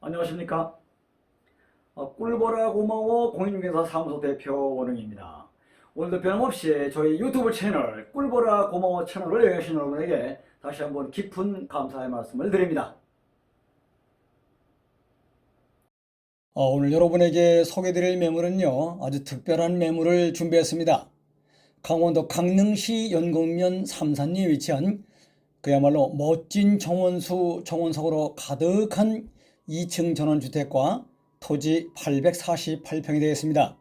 안녕하십니까? 어, 꿀보라 고마워 공인중개사 사무소 대표 원흥입니다. 오늘도 변함없이 저희 유튜브 채널 꿀보라 고마워 채널을 여행하신 여러분에게 다시 한번 깊은 감사의 말씀을 드립니다. 어, 오늘 여러분에게 소개드릴 매물은요 아주 특별한 매물을 준비했습니다. 강원도 강릉시 연곡면 삼산리에 위치한 그야말로 멋진 정원수 정원석으로 가득한 2층 전원주택과 토지 848평이 되겠습니다.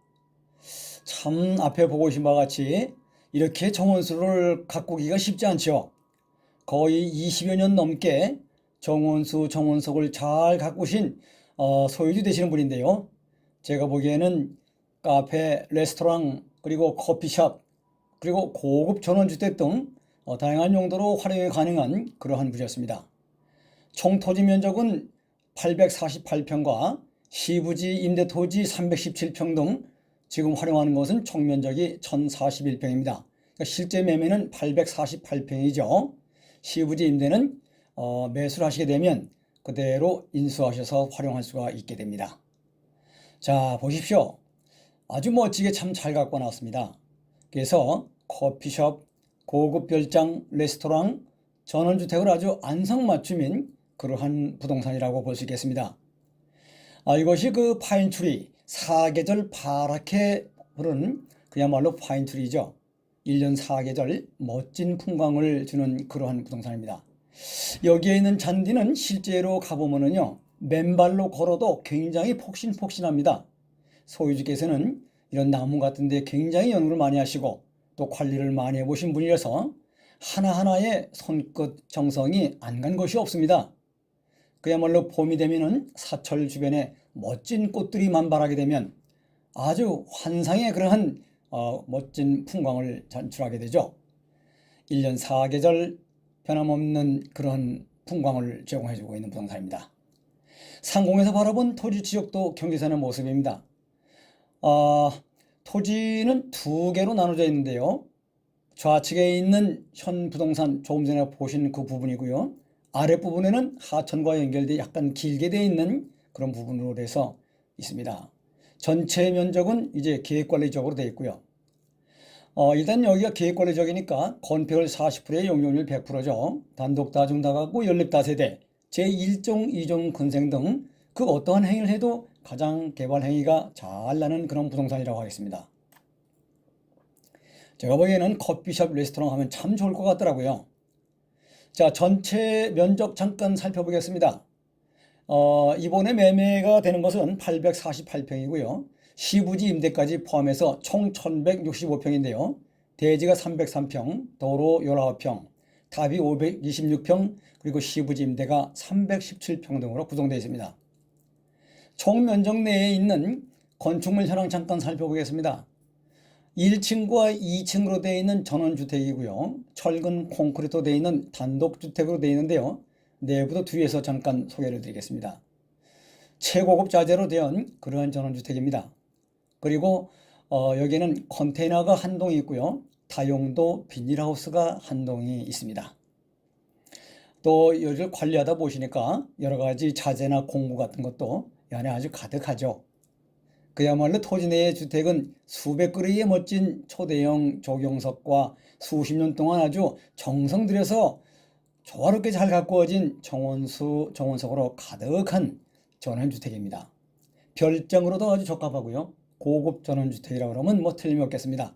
참 앞에 보고 계신 바와 같이 이렇게 정원수를 가꾸기가 쉽지 않죠. 거의 20여 년 넘게 정원수 정원석을 잘 가꾸신 어, 소유주 되시는 분인데요. 제가 보기에는 카페, 레스토랑, 그리고 커피숍, 그리고 고급 전원주택 등 어, 다양한 용도로 활용이 가능한 그러한 부지였습니다. 총 토지 면적은 848평과 시부지 임대토지 317평 등 지금 활용하는 것은 총 면적이 1041평입니다. 그러니까 실제 매매는 848평이죠. 시부지 임대는 어, 매수를 하시게 되면 그대로 인수하셔서 활용할 수가 있게 됩니다. 자, 보십시오. 아주 멋지게 참 잘 갖고 나왔습니다. 그래서 커피숍, 고급 별장, 레스토랑, 전원주택을 아주 안성맞춤인 그러한 부동산이라고 볼 수 있겠습니다. 아, 이것이 그 파인트리, 사계절 파랗게 흐르는 그야말로 파인트리죠. 1년 사계절 멋진 풍광을 주는 그러한 부동산입니다. 여기에 있는 잔디는 실제로 가보면은요, 맨발로 걸어도 굉장히 폭신폭신합니다. 소유주께서는 이런 나무 같은 데 굉장히 연구를 많이 하시고 또 관리를 많이 해보신 분이라서 하나하나의 손끝 정성이 안 간 것이 없습니다. 그야말로 봄이 되면은 사철 주변에 멋진 꽃들이 만발하게 되면 아주 환상의 그러한 어, 멋진 풍광을 연출하게 되죠. 1년 4계절 변함없는 그런 풍광을 제공해주고 있는 부동산입니다. 상공에서 바라본 토지 지역도 경계선의 모습입니다. 어, 토지는 두 개로 나눠져 있는데요. 좌측에 있는 현 부동산 조금 전에 보신 그 부분이고요. 아랫부분에는 하천과 연결돼 약간 길게 되어 있는 그런 부분으로 돼서 있습니다. 전체 면적은 이제 계획관리적으로 되어 있고요. 어, 일단 여기가 계획관리적이니까 건폐율 40%의 용적률 100%죠. 단독 다중 다가구 연립 다세대 제1종, 2종 근생 등 그 어떠한 행위를 해도 가장 개발 행위가 잘 나는 그런 부동산이라고 하겠습니다. 제가 보기에는 커피숍, 레스토랑 하면 참 좋을 것 같더라고요. 자, 전체 면적 잠깐 살펴보겠습니다. 어, 이번에 매매가 되는 것은 848평이고요. 시부지 임대까지 포함해서 총 1165평인데요. 대지가 303평, 도로 19평, 답이 526평, 그리고 시부지 임대가 317평 등으로 구성되어 있습니다. 총 면적 내에 있는 건축물 현황 잠깐 살펴보겠습니다. 1층과 2층으로 되어 있는 전원주택이고요. 철근 콘크리트로 되어 있는 단독주택으로 되어 있는데요. 내부도 뒤에서 잠깐 소개를 드리겠습니다. 최고급 자재로 된 그러한 전원주택입니다. 그리고 어, 여기에는 컨테이너가 한 동이 있고요. 다용도 비닐하우스가 한 동이 있습니다. 또 여기를 관리하다 보시니까 여러 가지 자재나 공구 같은 것도 이 안에 아주 가득하죠. 그야말로 토지 내의 주택은 수백 그루의 멋진 초대형 조경석과 수십 년 동안 아주 정성 들여서 조화롭게 잘 가꾸어진 정원수 정원석으로 가득한 전원주택입니다. 별장으로도 아주 적합하고요. 고급 전원주택이라고 그러면 뭐 틀림이 없겠습니다.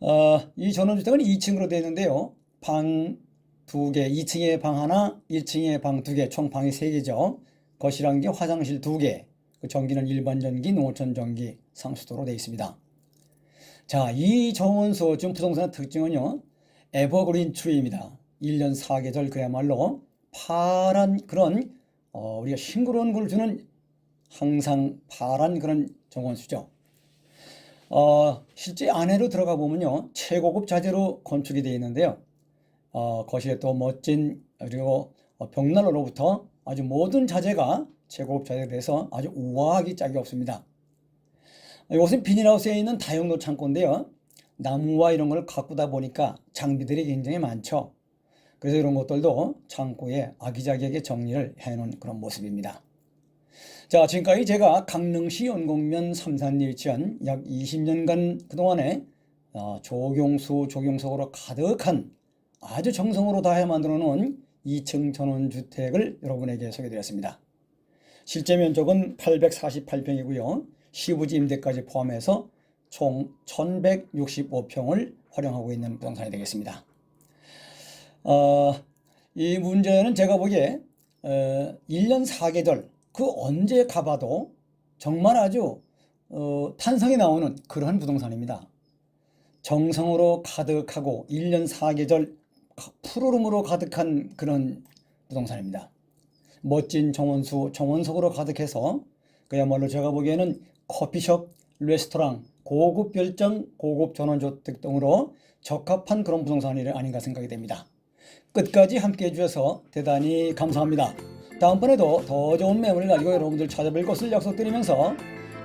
어, 이 전원주택은 2층으로 되어 있는데요. 방 두 개, 2층에 방 하나, 1층에 방 두 개, 총 방이 세 개죠. 거실 한 개, 화장실 두 개, 그 전기는 일반 전기, 농어촌 전기, 상수도로 되어 있습니다. 자, 이 정원수 좀 부동산의 특징은요. 에버그린 트리입니다. 1년 4계절 그야말로 파란 그런 어, 우리가 싱그러운 걸 주는 항상 파란 그런 정원수죠. 어, 실제 안에로 들어가 보면요. 최고급 자재로 건축이 되어 있는데요. 어, 거실에 또 멋진 그리고 어, 벽난로로부터 아주 모든 자재가 최고급 자재에 대해서 아주 우아하기 짝이 없습니다. 이곳은 비닐하우스에 있는 다용도 창고인데요. 나무와 이런 걸 가꾸다 보니까 장비들이 굉장히 많죠. 그래서 이런 것들도 창고에 아기자기하게 정리를 해놓은 그런 모습입니다. 자, 지금까지 제가 강릉시 연곡면 삼산리에 위치한 약 20년간 그동안에 어, 조경수, 조경석으로 가득한 아주 정성으로 다해 만들어 놓은 2층 전원주택을 여러분에게 소개드렸습니다. 실제 면적은 848평이고요. 시부지 임대까지 포함해서 총 1165평을 활용하고 있는 부동산이 되겠습니다. 어, 이 문제는 제가 보기에 어, 1년 4개월 그 언제 가봐도 정말 아주 어, 탄성이 나오는 그러한 부동산입니다. 정성으로 가득하고 1년 4계절 푸르름으로 가득한 그런 부동산입니다. 멋진 정원수, 정원석으로 가득해서 그야말로 제가 보기에는 커피숍, 레스토랑, 고급 별장, 고급 전원주택 등으로 적합한 그런 부동산이 아닌가 생각이 됩니다. 끝까지 함께 해주셔서 대단히 감사합니다. 다음번에도 더 좋은 매물을 가지고 여러분들 찾아뵐 것을 약속드리면서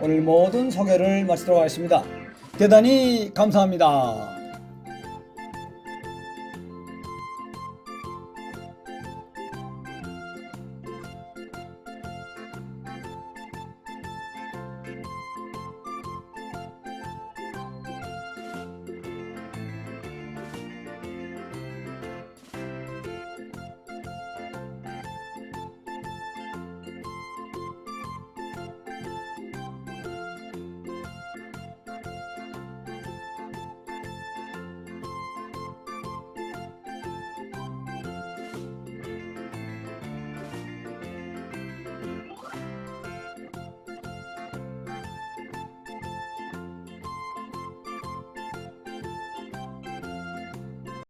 오늘 모든 소개를 마치도록 하겠습니다. 대단히 감사합니다.